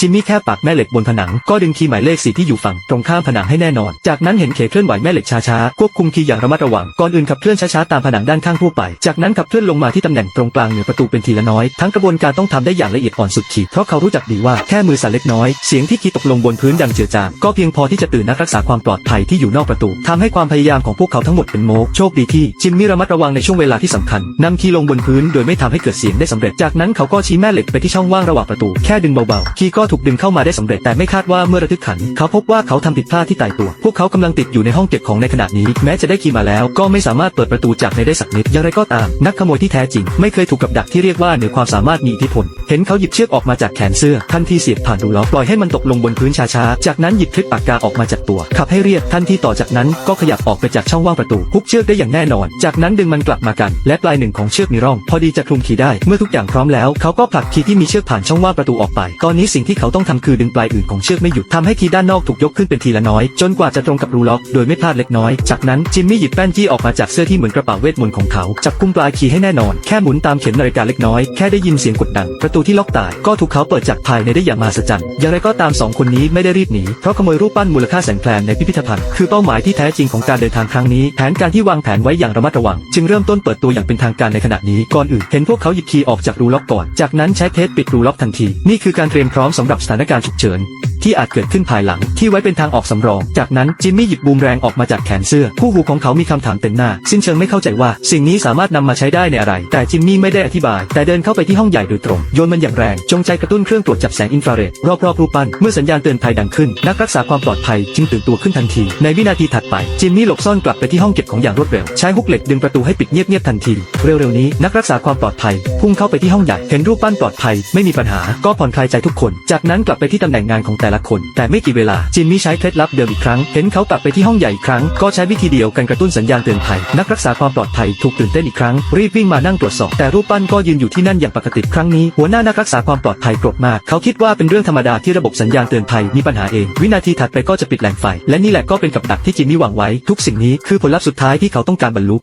จิมมี่แค่ปักแม่เหล็กบนผนังก็ดึงคีย์หมายเลขสีที่อยู่ฝั่งตรงข้ามผนังให้แน่นอน จากนั้นเห็นเขเคลื่อนไหวแม่เหล็กช้าๆควบคุมคีย์อย่างระมัดระวังก่อนอื่นขับเคลื่อนช้าๆตามผนังด้านข้างทั่วไป จากนั้นขับเคลื่อนลงมาที่ตำแหน่งตรงกลางเหนือประตูเป็นทีละน้อยทั้งกระบวนการต้องทำได้อย่างละเอียดอ่อนสุดขีดเพราะเขารู้จักดีว่าแค่มือสั่นเล็กน้อยเสียงที่คีย์ตกลงบนพื้นดังเจือจางก็เพียงพอที่จะตื่นนักรักษาความปลอดภัยที่อยู่นอกประตูทำให้ความพยายามของพวกเขาทั้งหมดเป็นโมฆโชคดีที่จิมมี่ระมัดระวังในช่วงเวลาที่สำคัญนำคีย์ลงบนพื้นโดยไม่ทำให้เกิดเสียงได้สำเร็จ จากนั้นเขาก็ชี้แม่เหล็กไปที่ช่องว่างระหว่างประตูแค่ดึงเบาๆคีย์ก็ถูกดึงเข้ามาได้สำเร็จแต่ไม่คาดว่าเมื่อระทึกขัน เขาพบว่าเขาทำผิดพลาดที่ตายตัว พวกเขากำลังติดอยู่ในห้องเก็บของในขณะนี้ แม้จะได้คีย์มาแล้ว ก็ไม่สามารถเปิดประตูจากในได้สักนิดอย่างไรก็ตาม นักขโมยที่แท้จริง ไม่เคยถูกกับดักที่เรียกว่าเหนือความสามารถมีอิทธิพล เห็นเขาหยิบเชือกออกมาจากแขนเสื้อทันทีเสียบผ่านรูล็อกปล่อยให้มันตกลงบนพื้นช้าๆจากนั้นหยิบคลิปปากกาออกมาจากตัวขับให้เรียบทันทีต่อจากนั้นก็ขยับออกไปจากช่องว่างประตูพุกเชือกได้อย่างแน่นอน จากนั้นดึงมันกลับมากัน และปลายหนึ่งของเชือกมีร่อง พอดีจะคลุมคีได้ เมื่อทุกอย่างพร้อมแล้วเขาก็ผลักคีที่มีเชือกผ่านช่องว่างประตูออกไป ตอนนี้สิ่งที่เขาต้องทำคือดึงปลายอื่นของเชือกไม่หยุดทำให้คีด้านนอกถูกยกขึ้นเป็นทีละน้อย จนกว่าจะตรงกับรูล็อกโดยไม่พลาดเล็กน้อย จากนั้นจิมมี่หยิบแป้นจี้ออกมาจากเสื้อที่เหมือนกระเป๋าเวทมนต์ของเขา จับกุมปลายคีย์ให้แน่นอน แค่หมุนตามเข็มนาฬิกาเล็กน้อย แค่ได้ยินเสียงกดดังประตูที่ล็อกตายก็ถูกเขาเปิดจากภายในได้อย่างมหัศจรรย์ อย่างไรก็ตามสองคนนี้ไม่ได้รีบหนี เพราะขโมยรูปปั้นมูลค่าแสนแพลนในพิพิธภัณฑ์ คือเป้าหมายที่แท้จริงของการเดินทางครั้งนี้ แผนการที่วางแผนไว้อย่างระมัดระวัง จึงเริ่มต้นเปิดตัวอย่างเป็นทางการในขณะนี้ ก่อนอื่น เห็นพวกเขาหยิบคีย์ออกจากรูล็อกก่อน จากนั้นใช้เพชรปิดรูล็อกทันที นี่คือการเตรียมพร้อมสำรับสถานการณ์ฉุกเฉิน ที่อาจเกิดขึ้นภายหลังที่ไว้เป็นทางออกสำรอง จากนั้นจิมมี่หยิบบูมแรงออกมาจากแขนเสื้อ คู่หูของเขามีคำถามเต็มหน้า สิ้นเชิงไม่เข้าใจว่า สิ่งนี้สามารถนำมาใช้ได้ในอะไร แต่จิมมี่ไม่ได้อธิบาย แต่เดินเข้าไปที่ห้องใหญ่โดยตรง โยนมันอย่างแรง จงใจกระตุ้นเครื่องตรวจจับแสงอินฟราเรดรอบๆรูปปั้นเมื่อสัญญาณเตือนภัยดังขึ้น นักรักษาความปลอดภัยจึงตื่นตัวขึ้นทันที ในวินาทีถัดไปจิมมี่หลบซ่อนกลับไปที่ห้องเก็บของอย่างรวดเร็วใช้ฮุกเหล็กดึงประตูให้ปิดเงียบๆทันทีเร็วๆนี้นักรักษาความปลอดภัยพุ่งเข้าไปที่ห้องใหญ่เห็นรูปปั้นปลอดภัยไม่มีปัญหาก็ผ่อนคลายใจทุกคน จากนั้นกลับไปที่ตำแหน่งงานของแต่ละคน แต่ไม่กี่เวลา จิมมี่ใช้เคล็ดลับเดิมอีกครั้ง เห็นเขากลับไปที่ห้องใหญ่อีกครั้ง ก็ใช้วิธีเดียวกันกระตุ้นสัญญาณเตือนภัย นักรักษาความปลอดภัยถูกตื่นเต้นอีกครั้ง รีบวิ่งมานั่งตรวจสอบ แต่รูปปั้นก็ยืนอยู่ที่นั่นอย่างปกติ ครั้งนี้ หัวหน้านักรักษาความปลอดภัยโกรธมาก เขาคิดว่าเป็นเรื่องธรรมดาที่ระบบสัญญาณเตือนภัยมีปัญหาเอง วินาทีถัดไปก็จะปิดแหล่งไฟ และนี่แหละก็เป็นกับดักที่จิมมี่หวังไว้ ทุกสิ่งนี้คือผลลัพธ์สุดท้ายที่เขาต้องการบรรลุ